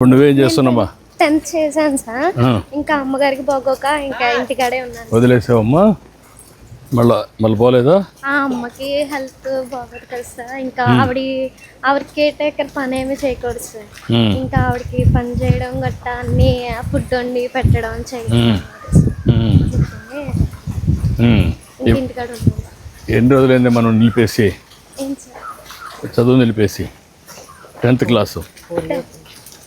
ఇప్పుడు నువ్వేం చేస్తున్నావా టెన్త్ చేశాను సార్. ఇంకా అమ్మగారికి పోగోక ఇంకా ఇంటికాడే ఉన్నాను. వదిలేసావమ్మా? మళ్ళా మళ్ళీ పోలేదా? ఆ అమ్మకి హెల్త్ బాగోదు కదా సార్. ఇంకా ఆవిడ ఆవిడ కేర్ టేకర్ పని ఏమి చేయకూడదు సార్. ఇంకా ఆవిడకి పని చేయడం గట్టా అన్ని ఫుడ్ వండి పెట్టడం చేయడం ఇంటికాడ ఎన్ని రోజులైంది మనం నిలిపేసి? చదువు నిలిపేసి? టెన్త్ క్లాసు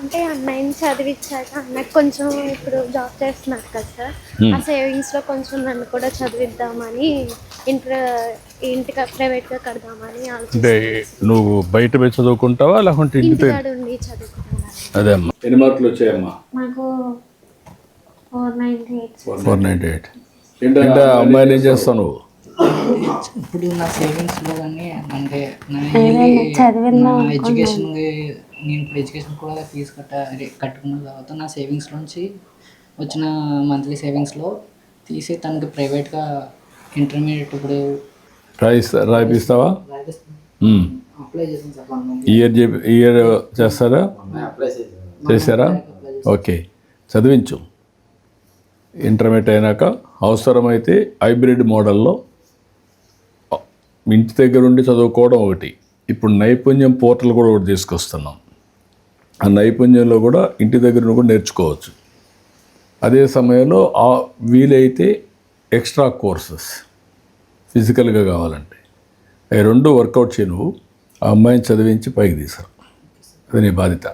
అంటే అన్నయ్యని చదివించాక అన్నయ్య కొంచెం ఇప్పుడు జాబ్ చేస్తున్నారు కదా సార్ ఆ సేవింగ్స్లో కొంచెం నన్ను కూడా చదివిద్దామని ఇంటర్ ఇంటికి ప్రైవేట్గా కడదామని అంటే నువ్వు బయట పోయి చదువుకుంటావా లేకుంటే ఇంటి ఇంటికాడ ఉండి చదువుకుంటున్నాను అదే అమ్మా. ఎన్ని మార్కులు వచ్చాయమ్మా? నాకు four ninety eight four ninety eight ఏంటంటే అమ్మాయిని ఏం చేస్తావు నువ్వు? ఇప్పుడు నా సేవింగ్స్లో కానీ అంటే నా ఎడ్యుకేషన్ నేను ఇప్పుడు ఎడ్యుకేషన్ కూడా ఫీజు కట్ట అదే కట్టుకున్న తర్వాత నా సేవింగ్స్ నుంచి వచ్చిన మంత్లీ సేవింగ్స్లో తీసి తనకి ప్రైవేట్గా ఇంటర్మీడియట్ ఇప్పుడు రాయిస్తా రాయిపిస్తావా? అప్లై చేసాను sir one month year year చేస్తారా? చేశారా? ఓకే చదివించు. ఇంటర్మీడియట్ అయినాక అవసరమైతే హైబ్రిడ్ మోడల్లో ఇంటి దగ్గర ఉండి చదువుకోవడం ఒకటి. ఇప్పుడు నైపుణ్యం పోర్టల్ కూడా ఒకటి తీసుకొస్తున్నాం. ఆ నైపుణ్యంలో కూడా ఇంటి దగ్గర నుండి కూడా నేర్చుకోవచ్చు. అదే సమయంలో ఆ వీలైతే ఎక్స్ట్రా కోర్సెస్ ఫిజికల్గా కావాలంటే. అవి రెండు వర్కౌట్ చేయి నువ్వు ఆ అమ్మాయిని చదివించి పైకి తీసుకురా అది నీ బాధ్యత.